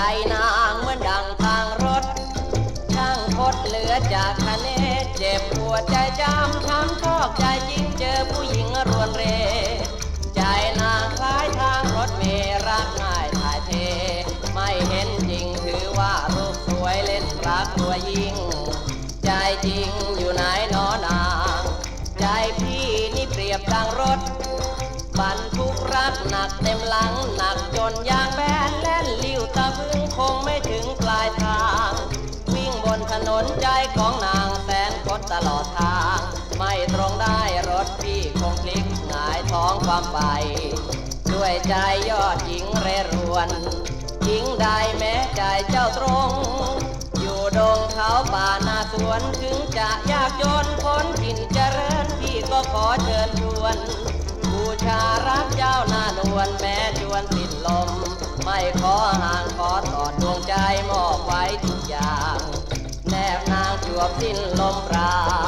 ใจนางเหมือนดังทางรถ ช่างพดเหลือจากคะเนเจ็บปวดใจจำช้ำทอกใจยิงเจอผู้หญิงรวนเร ใจนางคล้ายทางรถเมรักง่ายถ่ายเท ไม่เห็นจริงถือว่ารูปสวยเล่นรักตัวยิงใจจริงอยู่ไหนนอนาง ใจพี่นี่เปรียบดังรถบรรทุกรักหนักเต็มหลังหนักจนยา นถนใจของนางแสนคดตลอดทาง ไม่ตรงได้รถพี่คงพลิกหงายท้องความไป ด้วยใจยอดหญิงเรรวนหญิงใดแม้ใจเจ้าตรง อยู่ดงเขาป่านาสวนถึงจะยากจนพ้นถิ่นเจริญพี่ก็ขอเชิญชวนบูชารักเจ้าหน้านวลแม้จวนสิ้นลม ไม่ขอห่างขอตอ สิ้นลมปรา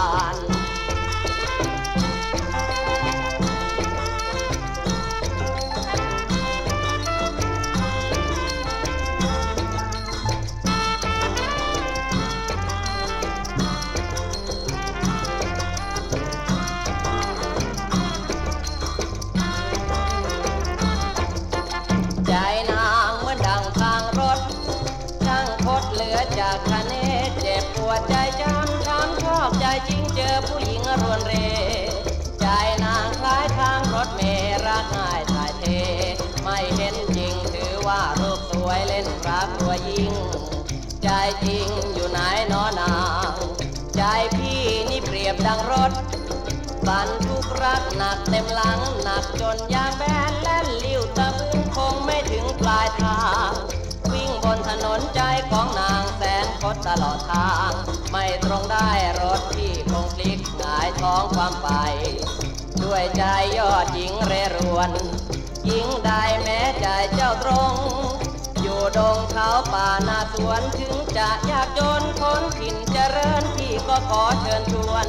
ยิง ใจจริงอยู่ไหนนอนาง ใจพี่นี่เปรียบดังรถ บรรทุกรักหนักเต็มหลังหนักจนยางแบนแล่นลิ้วตะบึงคงไม่ถึงปลายทาง วิ่งบนถนนใจของนางแสนคดตลอดทาง ไม่ตรงได้รถที่คงพลิกหงายท้องความไป ด้วยใจยอดหญิงเรรวนหญิงใดแม้ใจเจ้าตรง เขาป่านาสวนถึงจะยากจนคนถิ่นเจริญพี่ก็ขอเชิญชวน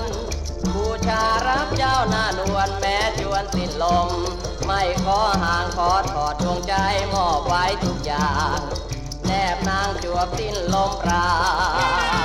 บูชารับเจ้าหน้านวลแม้จวนสิ้นลม ไม่ขอห่างขอถอดดวงใจมอบไว้ทุกอย่าง แนบนางจวบสิ้นลมปรา